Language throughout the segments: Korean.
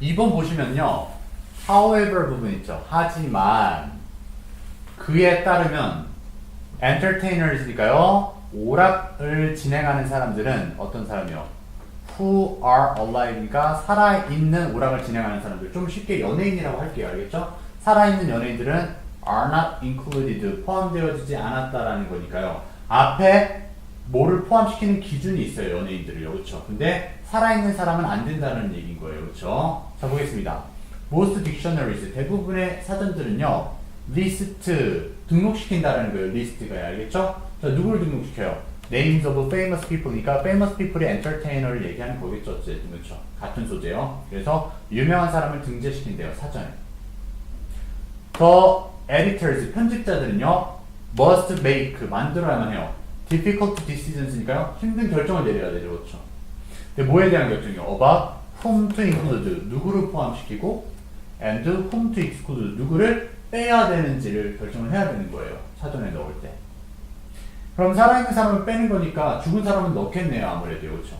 2번 보시면요. however 부분 있죠. 하지만 그에 따르면 entertainers니까요. 오락을 진행하는 사람들은 어떤 사람이요? who are alive니까 살아있는 오락을 진행하는 사람들. 좀 쉽게 연예인이라고 할게요. 알겠죠? 살아있는 연예인들은 are not included. 포함되어지지 않았다라는 거니까요. 앞에 뭐를 포함시키는 기준이 있어요. 연예인들을요. 그렇죠? 근데 살아있는 사람은 안 된다는 얘기인 거예요. 그렇죠? 자, 보겠습니다. most dictionaries. 대부분의 사전들은요. 리스트 등록시킨다라는 거예요. 리스트가 알겠죠? 자, 누구를 등록시켜요? names of famous people니까 famous people의 entertainer를 얘기하는 거겠죠. 어쨌든 그렇죠. 같은 소재요. 그래서 유명한 사람을 등재시킨대요. 사전에. 더 editors 편집자들은요 must make 만들어야만 해요. Difficult decisions니까요 힘든 결정을 내려야 되죠, 그렇죠? 근데 뭐에 대한 결정이요? about whom to include 누구를 포함시키고 and whom to exclude 누구를 빼야 되는지를 결정을 해야 되는 거예요. 사전에 넣을 때. 그럼 살아있는 사람을 빼는 거니까 죽은 사람은 넣겠네요, 아무래도 그렇죠?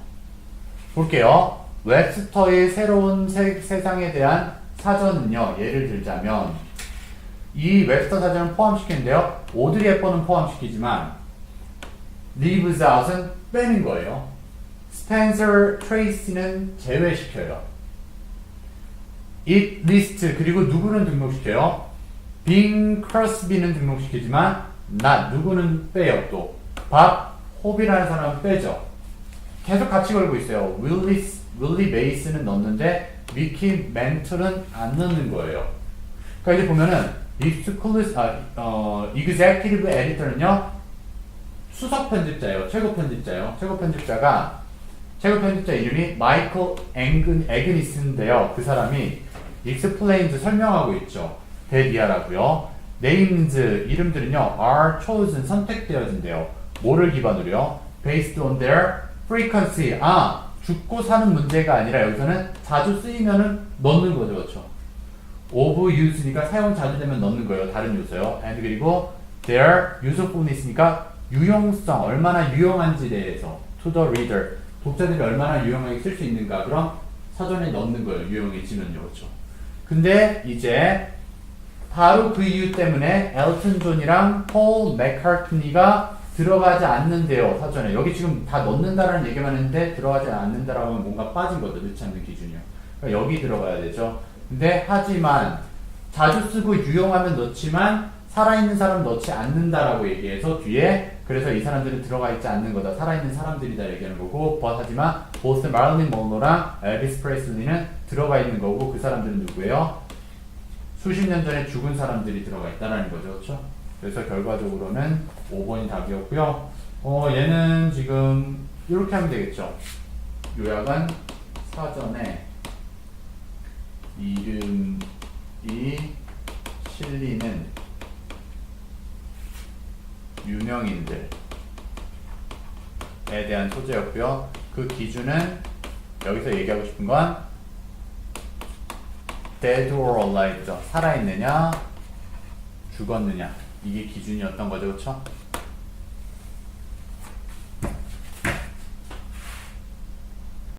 볼게요. 웹스터의 새로운 세, 세상에 대한 사전은요, 예를 들자면 이 웹스터 사전을 포함시키는데요. 오드리 헵번은 포함시키지만 leaves out은 빼는 거예요. 스펜서 트레이시는 제외시켜요. it list 그리고 누구는 등록시켜요. 빙 크로스비는 등록시키지만 not 누구는 빼요 또. 밥 호비라는 사람은 빼죠. 계속 같이 걸고 있어요. 윌리스 윌리 베이스는 넣는데 미키 멘틀은 안 넣는 거예요. 그러니까 이제 보면은 exclusive 아, 어, executive editor는요 수석 편집자예요. 최고 편집자예요. 최고 편집자가 최고 편집자 이름이 마이클 앵근 에그니스인데요. 그 사람이 explains 설명하고 있죠. 데디아라고요. names 이름들은요 are chosen 선택되어진대요. 뭐를 기반으로요? based on their frequency. 아 죽고 사는 문제가 아니라 여기서는 자주 쓰이면은 넣는 거죠, 그렇죠? of use니까 사용 자주 되면 넣는 거예요. 다른 요소요. and 그리고 their usefulness니까 유용성, 얼마나 유용한지 대해서 to the reader. 독자들이 얼마나 유용하게 쓸 수 있는가. 그럼 사전에 넣는 거예요. 유용해지면요. 그렇죠? 근데 이제 바로 그 이유 때문에 엘튼 존이랑 폴 맥카트니가 들어가지 않는데요. 사전에. 여기 지금 다 넣는다라는 얘기만 했는데 들어가지 않는다라고 하면 뭔가 빠진 거죠. 넣지 않는 기준이요. 그러니까 여기 들어가야 되죠. 근데 하지만 자주 쓰고 유용하면 넣지만 살아있는 사람 넣지 않는다라고 얘기해서 뒤에 그래서 이 사람들은 들어가 있지 않는 거다. 살아있는 사람들이다 얘기하는 거고 뭐 하지만 보스 마릴린 monroe랑 엘비스 프레슬리는 들어가 있는 거고 그 사람들은 누구예요? 수십 년 전에 죽은 사람들이 들어가 있다라는 거죠. 그렇죠? 그래서 결과적으로는 5번이 답이었고요. 어, 얘는 지금 이렇게 하면 되겠죠. 요약은 사전에 이름이 실리는 유명인들에 대한 소재였고요. 그 기준은 여기서 얘기하고 싶은 건 dead or alive죠. 살아있느냐, 죽었느냐. 이게 기준이었던 거죠, 그렇죠?